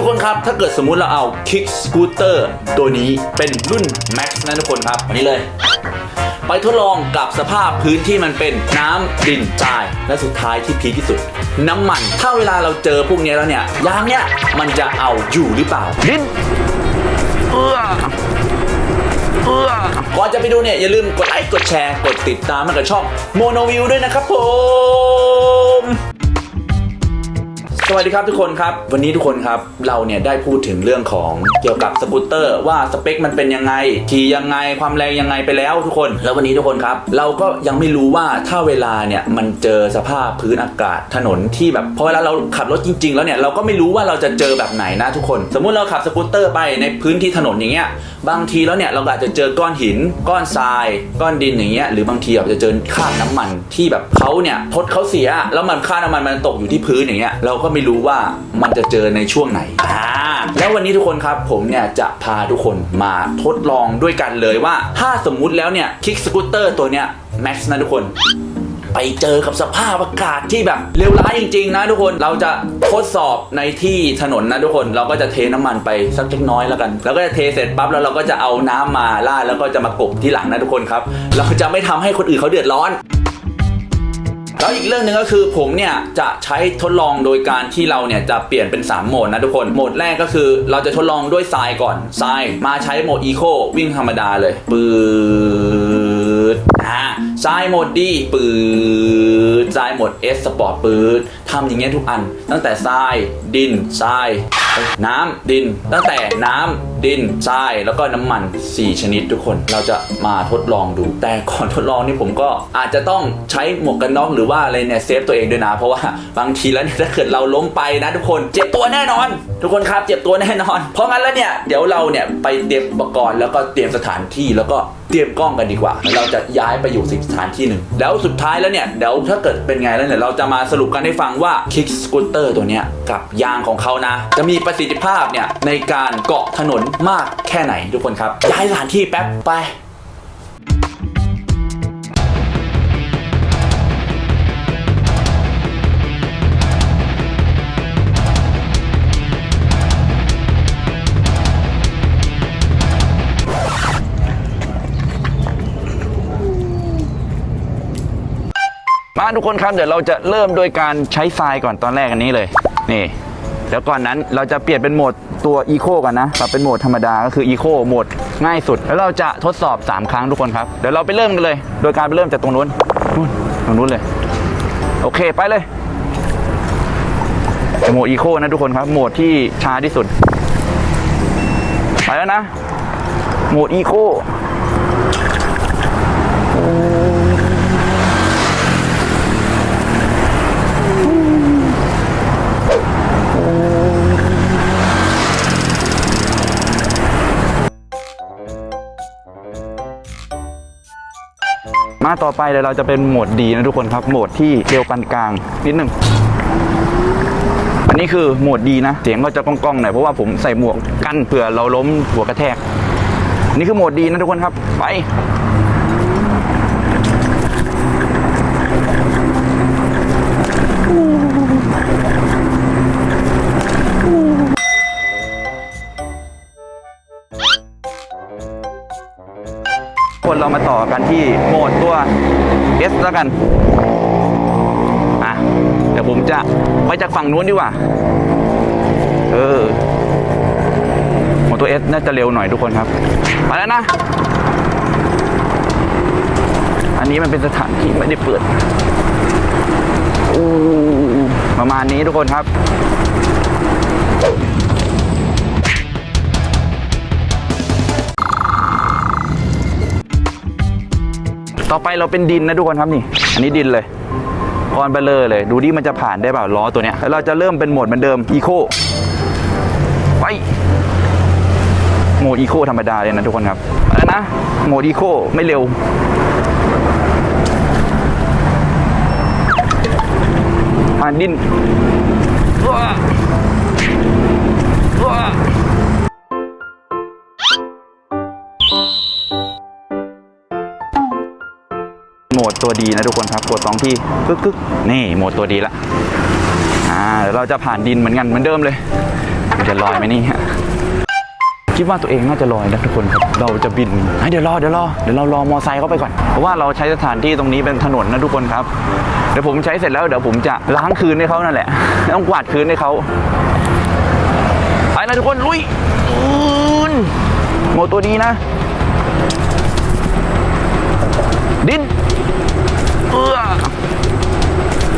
ทุกคนครับ ถ้าเกิดสมมุติเราเอา Kick Scooter ตัวนี้เป็นรุ่น Max นะทุกคนครับวันนี้เลย ไปทดลองกับสภาพพื้นที่มันเป็นน้ำดินทราย และสุดท้ายที่พีคที่สุด น้ำมัน ถ้าเวลาเราเจอพวกเนี้ยแล้วเนี่ยยางเนี้ยมันจะเอาอยู่หรือเปล่าดินเอื้อเอื้อก่อนจะไปดูเนี่ย อย่าลืมกดไลค์กดแชร์ กดติดตามให้กับช่องโมโนวิวด้วยนะครับผมส วัสดีครับทุกคนครับ วันนี้ทุกคนครับเราเนี่ยได้พูดถึงเรื่องของเกี่ยวกับสกูตเตอร์ว่าสเปคมันเป็นยังไงขี่ยังไงความแรงยังไงไปแล้วทุกคน แล้ววันนี้ทุกคนครับ เราก็ยังไม่รู้ว่าถ้าเวลาเนี่ยมันเจอสภาพพื้นอากาศถนนที่แบบพอเวลาเราขับรถจริง ๆ แล้วเนี่ยเราก็ไม่รู้ว่าเราจะเจอแบบไหนนะทุกคน สมมุติเราขับสกูตเตอร์ไปในพื้นที่ถนนอย่างเงี้ยบางทีแล้วเนี่ยเราอาจจะเจอก้อนหิน ก้อนทราย ก้อนดินอย่างเงี้ยหรือบางทีอาจจะเจอคราบน้ำมันที่แบบเขาเนี่ยทดเขาเสียแล้วมันคราบน้ำมันมันตกอยู่ที่พื้นอย่างเงี้ยเราก็ไม่รู้ว่ามันจะเจอในช่วงไหนอ่าแล้ววันนี้ทุกคนครับผมเนี่ยจะพาทุกคนมาทดลองด้วยกันเลยว่า ถ้าสมมุติแล้วเนี่ยคิกสกูตเตอร์ตัวเนี้ยแม็กซ์นะทุกคนไปเจอกับสภาพอากาศที่แบบเลวร้ายจริง ๆ นะทุกคนเราจะทดสอบในที่ถนนนะทุกคนเราก็จะเทน้ำมันไปสักเล็กน้อยแล้วกันแล้วก็จะเทเสร็จปั๊บแล้วเราก็จะเอาน้ำมาราดแล้วก็จะมากบที่หลังนะทุกคนครับ เราจะไม่ทำให้คนอื่นเขาเดือดร้อน แล้วอีกเรื่องหนึ่งก็คือผมเนี่ยจะใช้ทดลองโดยการที่เราเนี่ยจะเปลี่ยนเป็น 3 โหมดนะทุกคน โหมดแรกก็คือเราจะทดลองด้วยทรายก่อนทรายมาใช้โหมดอีโควิ่งธรรมดาเลยปืดอ่า ทรายโหมดดีปืดทรายหมด S สปอร์ตปืดทำอย่างเงี้ยทุกอัน ตั้งแต่ทรายดินทรายเอ้ยน้ำดิน ตั้งแต่น้ำดินทรายแล้วก็น้ำมัน 4 ชนิดทุกคนเราจะมาทดลองดู แต่ก่อนทดลองนี่ผมก็อาจจะต้องใช้หมวกกันน็อกหรือว่าอะไรเนี่ยเซฟตัวเองด้วยนะ เพราะว่าบางทีแล้วเนี่ยถ้าเกิดเราล้มไปนะทุกคนเจ็บตัวแน่นอน ทุกคนครับเจ็บตัวแน่นอน เพราะงั้นแล้วเนี่ยเดี๋ยวเราเนี่ยไปเตรียมอุปกรณ์แล้วก็เตรียมสถานที่แล้วก็เตรียมกล้องกันดีกว่า เราจะย้ายไปอยู่สถานที่หนึ่ง แล้วสุดท้ายแล้วเนี่ย เดี๋ยวถ้าเกิดเป็นไงแล้วเนี่ย เราจะมาสรุปกันให้ฟังว่าคิกสกูตเตอร์ตัวเนี้ยกับยางของเขานะ จะมีประสิทธิภาพเนี่ยในการเกาะถนนมากแค่ไหนทุกคนครับย้ายสถานที่แป๊บไป มาทุกคนครับเดี๋ยวเราจะเริ่มโดยการใช้ทรายก่อนตอนแรกอันนี้เลย นี่เดี๋ยวก่อนนั้นเราจะเปลี่ยนเป็นโหมดตัวอีโคกันนะปรับเป็นโหมดธรรมดาก็คืออีโคโหมดง่ายสุด แล้วเราจะทดสอบ 3 ครั้งทุกคนครับ เดี๋ยวเราไปเริ่มกันเลย โดยการไปเริ่มจากตรงนู้นนู่นตรงนู้นเลยโอเค ไปเลยโหมดอีโคนะทุกคนครับ โหมดที่ช้าที่สุด ไปแล้วนะ โหมดอีโค มาต่อไปเดี๋ยวเราจะเป็นโหมดดีนะทุกคนครับโหมดที่เร็วปานกลางนิดนึงอันนี้คือโหมดดีนะ เสียงก็จะก้องๆหน่อยเพราะว่าผมใส่หมวกกันเผื่อเราล้มหัวกระแทกนี่คือโหมดดีนะทุกคนครับไป อกันที่โหมดตัว S แล้วกันอะเดี๋ยวผมจะไปจากฝั่งนู้นดีกว่า เออโหมดตัว S น่าจะเร็วหน่อยทุกคนครับ มาแล้วนะ อันนี้มันเป็นสถานที่ไม่ได้เปิดประมาณนี้ทุกคนครับ ต่อไปเราเป็นดินนะทุกคนครับนี่ อันนี้ดินเลยก้อนเบลเลอร์เลย ดูดิมันจะผ่านได้เปล่าล้อตัวเนี้ยแล้วเราจะเริ่มเป็นโหมดเหมือนเดิมอีโคไปโหมดอีโคธรรมดาเลยนะทุกคนครับแล้วนะโหมดอีโคไม่เร็วผ่านดิน ตัวดีนะทุกคนครับกดสองที่กึกกึกนี่โหมดตัวดีละอ่าเดี๋ยวเราจะผ่านดินเหมือนกันเหมือนเดิมเลยจะลอยไหมนี่คิดว่าตัวเองน่าจะลอยนะทุกคนครับ เราจะบินเฮ้เดี๋ยวรอเดี๋ยวรอเดี๋ยวเรารอมอไซค์เข้าไปก่อน เพราะว่าเราใช้สถานที่ตรงนี้เป็นถนนนะทุกคนครับ เดี๋ยวผมใช้เสร็จแล้วเดี๋ยวผมจะล้างคืนให้เขานั่นแหละ ต้องกวาดคืนให้เขาไปนะทุกคนลุยอืนโมตัวดีนะ ดิน เอื้อ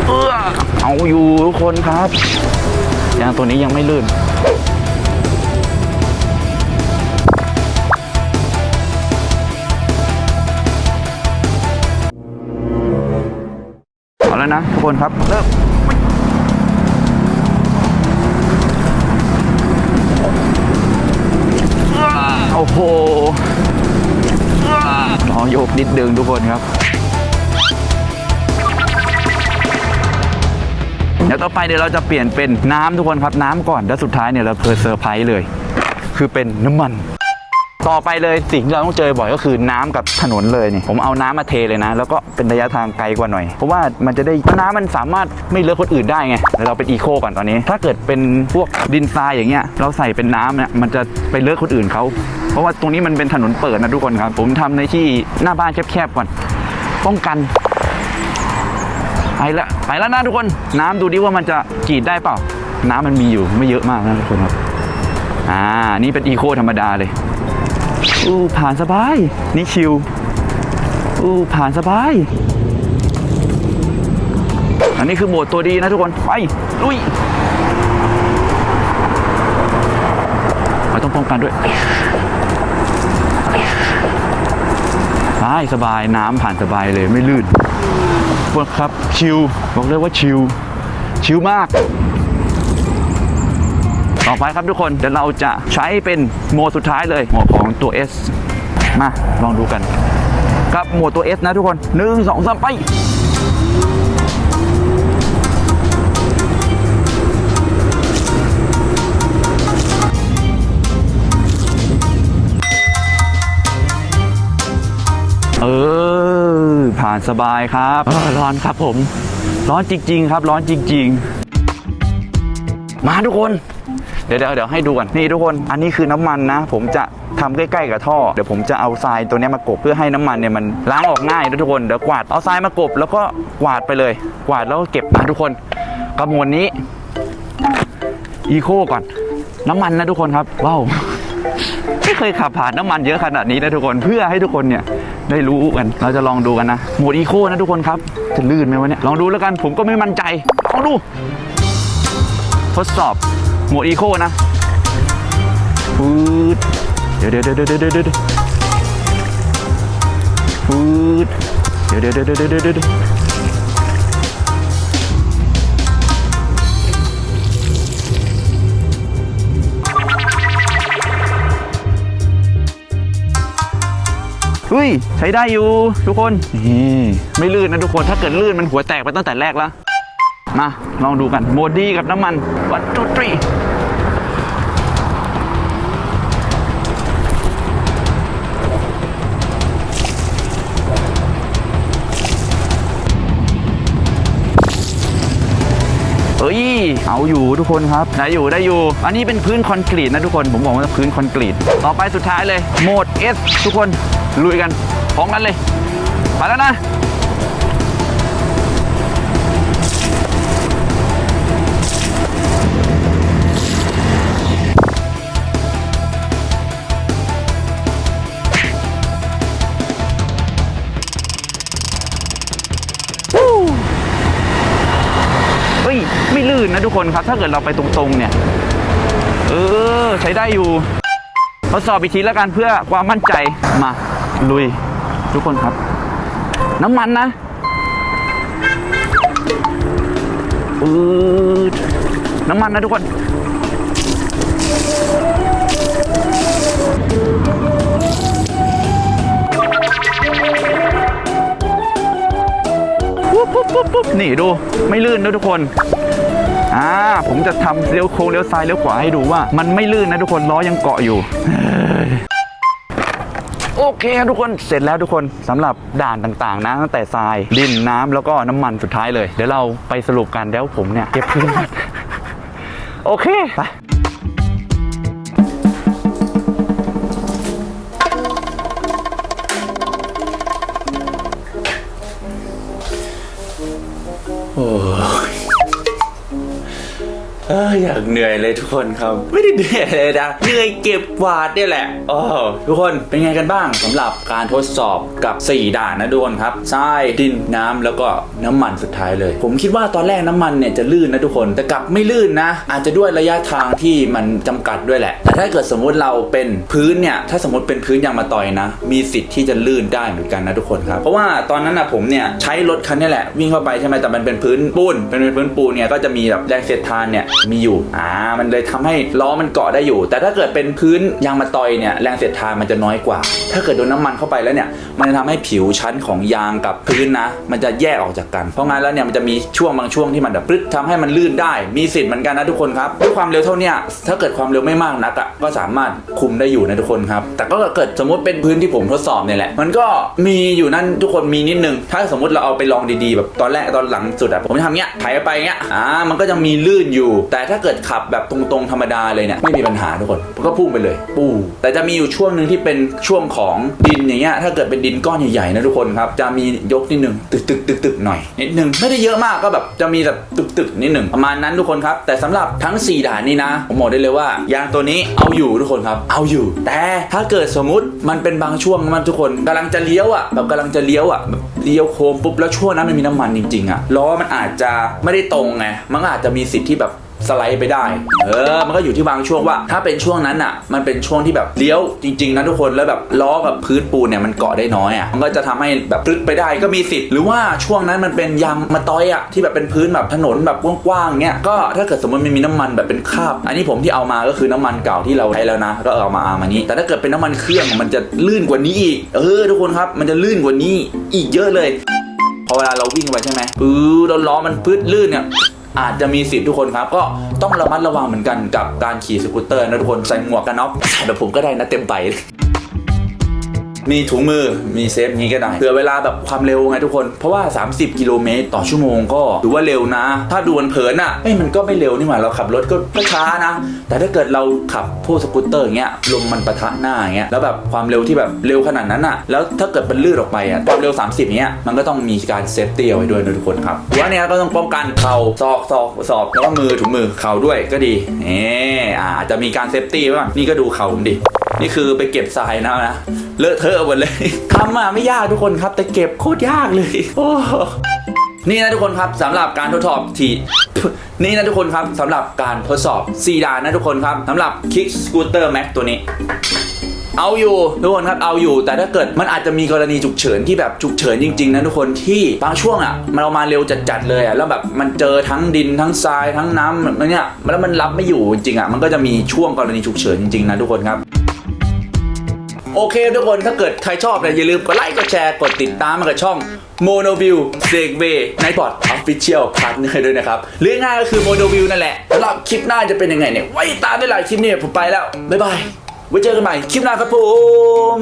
เอื้อเอาอยู่ทุกคนครับยางตัวนี้ยังไม่ลื่นเอาแล้วนะทุกคนครับเริ่มโอ้โหลองโยกนิดนึงทุกคนครับ เดี๋ยวต่อไปเดี๋ยวเราจะเปลี่ยนเป็นน้ำทุกคนครับน้ำก่อนแล้วสุดท้ายเนี่ยเราเพอเซอร์ไพรส์เลย คือเป็นน้ำมันต่อไปเลยสิ่งที่เราต้องเจอบ่อยก็คือน้ำกับถนนเลยนี่ผมเอาน้ำมาเทเลยนะ แล้วก็เป็นระยะทางไกลกว่าหน่อย เพราะว่ามันจะได้เพราะน้ำมันสามารถไม่เลอะคนอื่นได้ไงเราเป็นอีโคก่อนตอนนี้ ถ้าเกิดเป็นพวกดินทรายอย่างเงี้ยเราใส่เป็นน้ำเนี่ยมันจะไปเลอะคนอื่นเขาเพราะว่าตรงนี้มันเป็นถนนเปิดนะทุกคนครับ ผมทำในที่หน้าบ้านแคบๆก่อนป้องกัน ไปละไปแล้วนะทุกคนน้ำดูดิว่ามันจะกรีดได้เปล่า น้ำมันมีอยู่ไม่เยอะมากนะทุกคนครับอ่านี่เป็นอีโคธรรมดาเลยอู้ผ่านสบายนี่ชิวอู้ผ่านสบาย อันนี้คือโหมดตัวดีนะทุกคนไปลุยเราต้องป้องกันด้วยสบายสบายน้ำผ่านสบายเลยไม่ลื่น พวกครับชิลบอกเลยว่าชิลชิลมาก ต่อไปครับทุกคนเดี๋ยวเราจะใช้เป็นโหมดสุดท้ายเลยโหมดของตัว S มาลองดูกันกับโหมดตัว S นะทุกคนหนึ่งสองสามไปเออานสบายครับเออร้อนครับผม ร้อนจริง ๆ ครับ ร้อนจริง ๆ มาทุกคน เดี๋ยวเดี๋ยวเดี๋ยวให้ดูก่อนนี่ทุกคน อันนี้คือน้ำมันนะ ผมจะทำใกล้ๆกับท่อเดี๋ยวผมจะเอาทรายตัวเนี้ยมากบเพื่อให้น้ำมันเนี่ยมันล้างออกง่ายนะทุกคนเดี๋ยวกวาดเอาทรายมากบแล้วก็กวาดไปเลย กวาดแล้วก็เก็บนะทุกคนกระมวลนี้อีโคก่อน น้ำมันนะทุกคนครับว้าวไม่เคยขับผ่านน้ำมันเยอะขนาดนี้นะทุกคนเพื่อให้ทุกคนเนี่ย ได้รู้กัน เราจะลองดูกันนะโหมดอีโคนะทุกคนครับ จะลื่นไหมวะเนี่ย ลองดูแล้วกันผมก็ไม่มั่นใจลองดู ทดสอบโหมดอีโคนะฟืดเดี๋ยวเดี๋ยวเดี๋ยวเดี๋ยวเดี๋ยวเดี๋ยวฟืดเดี๋ยวเดี๋ยวเดี๋ยวเดี๋ยว เดี๋ยวเดี๋ยวเฮ้ย ใช้ได้อยู่ทุกคน นี่ไม่ลื่นนะทุกคน ถ้าเกิดลื่นมันหัวแตกไปตั้งแต่แรกแล้ว มา ลองดูกัน โมดีกับน้ำมัน one two three เอ้ย เอาอยู่ทุกคนครับได้อยู่ได้อยู่ อันนี้เป็นพื้นคอนกรีตนะทุกคน ผมบอกว่าพื้นคอนกรีต ต่อไปสุดท้ายเลย โหมด S ทุกคน ลุยกันพร้อมกันเลยไปแล้วนะเฮ้ยไม่ลื่นนะทุกคนครับ ถ้าเกิดเราไปตรงๆเนี่ย เออ ใช้ได้อยู่ทดสอบอีกทีแล้วกันเพื่อความมั่นใจมา ลุย ทุกคนครับ น้ำมันนะอืดน้ำมันนะทุกคนปุ๊บปุ๊บปุ๊บปุ๊บนี่ดูไม่ลื่นนะทุกคน อ่า ผมจะทำเลี้ยวโค้งเลี้ยวซ้ายเลี้ยวขวาให้ดูว่า มันไม่ลื่นนะทุกคนล้อยังเกาะอยู่ เคครับทุกคนเสร็จแล้วทุกคนสำหรับด่านต่างๆนะตั้งแต่ทรายดินน้ำแล้วก็น้ำมันสุดท้ายเลย เดี๋ยวเราไปสรุปกันแล้วผมเนี่ยเก็บพื้นก่อนโอเคไป อยากเหนื่อยเลยทุกคนครับ ไม่ได้เหนื่อยเลยนะเหนื่อยเก็บกวาดเนี่ยแหละโอ้ทุกคนเป็นไงกันบ้างสำหรับการทดสอบกับ 4 ด่านนะทุกคนครับทรายดินน้ำแล้วก็น้ำมันสุดท้ายเลย ผมคิดว่าตอนแรกน้ำมันเนี่ยจะลื่นนะทุกคนแต่กลับไม่ลื่นนะ อาจจะด้วยระยะทางที่มันจำกัดด้วยแหละ แต่ถ้าเกิดสมมุติเราเป็นพื้นเนี่ยถ้าสมมติเป็นพื้นยางมาต่อยนะ มีสิทธิ์ที่จะลื่นได้เหมือนกันนะทุกคนครับเพราะว่าตอนนั้นนะผมเนี่ยใช้รถคันนี้แหละวิ่งเข้าไปใช่ไหมแต่มันเป็นพื้นปูนเป็นพื้นปูนเนี่ยก็จะมีแบบแรงเสียดทานเนี่ยมีอยู่อ่ามันเลยทำให้ล้อมันเกาะได้อยู่ แต่ถ้าเกิดเป็นพื้นยางมาตอยเนี่ยแรงเสียดทานมันจะน้อยกว่า ถ้าเกิดโดนน้ามันเข้าไปแล้วเนี่ยมันจะทำให้ผิวชั้นของยางกับพื้นนะ มันจะแยกออกจากกัน เพราะงั้นแล้วเนี่ยมันจะมีช่วงบางช่วงที่มันแบบปึ๊ดทำให้มันลื่นได้ มีสิทธิ์เหมือนกันนะทุกคนครับด้วยความเร็วเท่านี้ถ้าเกิดความเร็วไม่มากนักอะก็สามารถคุมได้อยู่นะทุกคนครับแต่ก็เกิดสมมติเป็นพื้นที่ผมทดสอบเนี่ยแหละมันก็มีอยู่นั่นทุกคนมีนิดนึงถ้าสมมติเราเอาไปลองดีๆ แบบตอนแรกตอนหลังสุดอะผมจะทำเงี้ยไถไปเงี้ยอ่ามันก็จะมีลื่นอยู่แต่ถ้าเกิดขับแบบตรงๆธรรมดาเลยเนี่ยไม่มีปัญหาทุกคนก็พุ่งไปเลย ปูแต่จะมีอยู่ช่วงหนึ่งที่เป็นช่วงของดินอย่างเงี้ยถ้าเกิดเป็นดินก้อนใหญ่ๆนะทุกคนครับจะมียกนิดนึงตึกตึกตึกตึกๆหน่อยนิดนึงไม่ได้เยอะมากก็แบบจะมีแบบตึกตึกๆนิดนึงประมาณนั้นทุกคนครับ แต่สำหรับทั้ง 4 ด่านนี้นะผมบอกได้เลยว่ายางตัวนี้เอาอยู่ทุกคนครับ เอาอยู่ แต่ถ้าเกิดสมมุติมันเป็นบางช่วงมันทุกคนกำลังจะเลี้ยวอะแบบกำลังจะเลี้ยวอะแบบเลี้ยวโค้งปุ๊บแล้วช่วงนั้นมันมีน้ำมันจริงๆอะล้อมันอาจจะไม่ได้ตรงไงมันอาจจะมีสิทธิ์ที่แบบ สไลด์ไปได้ เออ มันก็อยู่ที่บางช่วงว่า ถ้าเป็นช่วงนั้นอะ มันเป็นช่วงที่แบบเลี้ยวจริง ๆนะทุกคนแล้วแบบล้อกับพื้นปูนเนี่ยมันเกาะได้น้อยอะมันก็จะทำให้แบบพลึดไปได้ก็มีสิทธิ์หรือว่าช่วงนั้นมันเป็นยางมาตอยอะที่แบบเป็นพื้นแบบถนนแบบกว้างๆเงี้ยก็ถ้าเกิดสมมติมันมีน้ำมันแบบเป็นคราบ อันนี้ผมที่เอามาก็คือน้ำมันเก่าที่เราใช้แล้วนะ ก็เอามาอามานี้ แต่ถ้าเกิดเป็นน้ำมันเครื่องมันจะลื่นกว่านี้อีกเออทุกคนครับมันจะลื่นกว่านี้อีกเยอะเลยพอเวลาเราวิ่งไปใช่ไหมปื้อล้วล้อมันพืดลื่นเนี่ย อาจจะมีสิทธิ์ทุกคนครับ ก็ต้องระมัดระวังเหมือนกันกับการขี่สกูตเตอร์นะทุกคนใส่หมวกกันน็อกเดี๋ยวผมก็ได้นะเต็มใบ มีถุงมือมีเซฟนี้ก็ได้เผื่อเวลาแบบความเร็วไงทุกคน เพราะว่า 30 กิโลเมตรต่อชั่วโมงก็ถือว่าเร็วนะ ถ้าดูเผินอะเอ้ยมันก็ไม่เร็วนี่หว่าเราขับรถก็ก็ช้านะ แต่ถ้าเกิดเราขับพวกสกูตเตอร์อย่างเงี้ยลมมันปะทะหน้าอย่างเงี้ยแล้วแบบความเร็วที่แบบเร็วขนาดนั้นอะแล้วถ้าเกิดมันลื่นออกไปอะความเร็ว 30เงี้ยมันก็ต้องมีการเซฟตี้เอาไว้ด้วยนะทุกคนครับหัวเนี้ยก็ต้องป้องกันเข่าศอกศอกศอกแล้วก็มือถุงมือเข่าด้วยก็ดีเอออ่าอาจจะมีการเซฟตี้บ้างนี่ก็ดูเข่าผมดิ นี่คือไปเก็บทรายนะนะ เลอะเทอะหมดเลยทำมาไม่ยากทุกคนครับ แต่เก็บโคตรยากเลย โอ้นี่นะทุกคนครับสำหรับการทดสอบทีนี่นะทุกคนครับสำหรับการทดสอบซีดานนะทุกคนครับสำหรับ Kick Scooter Max ตัวนี้เอาอยู่ทุกคนครับเอาอยู่ แต่ถ้าเกิดมันอาจจะมีกรณีฉุกเฉินที่แบบฉุกเฉินจริงๆนะทุกคนที่บางช่วงอะมันเอามาเร็วจัดๆเลยอะแล้วแบบมันเจอทั้งดินทั้งทรายทั้งน้ำแบบเนี้ยแล้วมันรับไม่อยู่จริงอะมันก็จะมีช่วงกรณีฉุกเฉินจริงๆนะทุกคนครับ โอเคทุกคนถ้าเกิดใครชอบเนี่ยอย่าลืมกดไลค์กดแชร์กดติดตามมากับช่อง Monoview s e g w a y Nightbot Official Partner ด้วยนะครับหรือง่ายก็คือ Monoview นั่นแหละสำหรับคลิปหน้าจะเป็นยังไงเนี่ยไว้ตามได้หลายคลิปเนี่ยผมไปแล้วบ๊ายบายไว้เจอกันใหม่คลิปหน้าครับผม